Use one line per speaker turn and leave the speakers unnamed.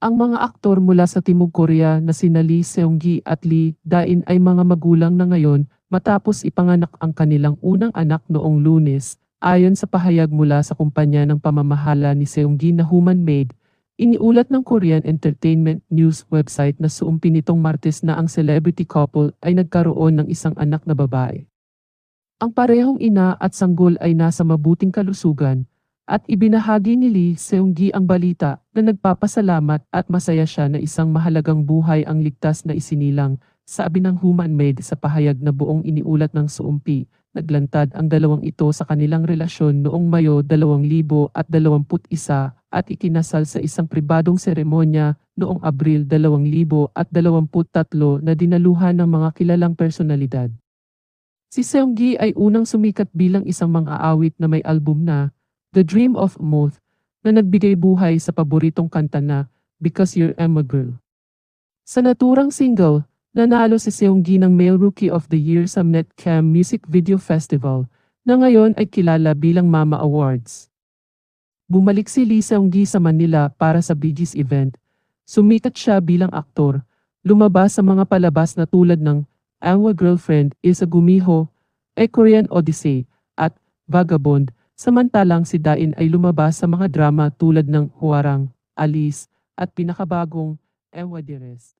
Ang mga aktor mula sa Timog Korea na sina Lee Seung-gi at Lee Dain ay mga magulang na ngayon matapos ipanganak ang kanilang unang anak noong lunes. Ayon sa pahayag mula sa kumpanya ng pamamahala ni Seung-gi na Human Made, iniulat ng Korean Entertainment News website na suumpi nitong Martes na ang celebrity couple ay nagkaroon ng isang anak na babae. Ang parehong ina at sanggol ay nasa mabuting kalusugan, at ibinahagi ni Lee Seung-gi ang balita na nagpapasalamat at masaya siya na isang mahalagang buhay ang ligtas na isinilang, sabi ng Human Made sa pahayag na buong iniulat ng suumpi. Naglantad ang dalawang ito sa kanilang relasyon noong Mayo 2021 at ikinasal sa isang pribadong seremonya noong Abril 2023 na dinaluhan ng mga kilalang personalidad. Si Seunggi ay unang sumikat bilang isang mang-aawit na may album na The Dream of Moth na nagbigay buhay sa paboritong kanta na Because You're I'm a Girl. Sa naturang single, nanalo si Seunggi ng Male Rookie of the Year sa Netcam Music Video Festival na ngayon ay kilala bilang Mama Awards. Bumalik si Lee Seunggi sa Manila para sa Bee Gees event. Sumikat siya bilang aktor, lumabas sa mga palabas na tulad ng Our Girlfriend is a Gumiho, A Korean Odyssey, at Vagabond, samantalang si Dain ay lumabas sa mga drama tulad ng Huwarang, Alice, at pinakabagong Ewa Deres.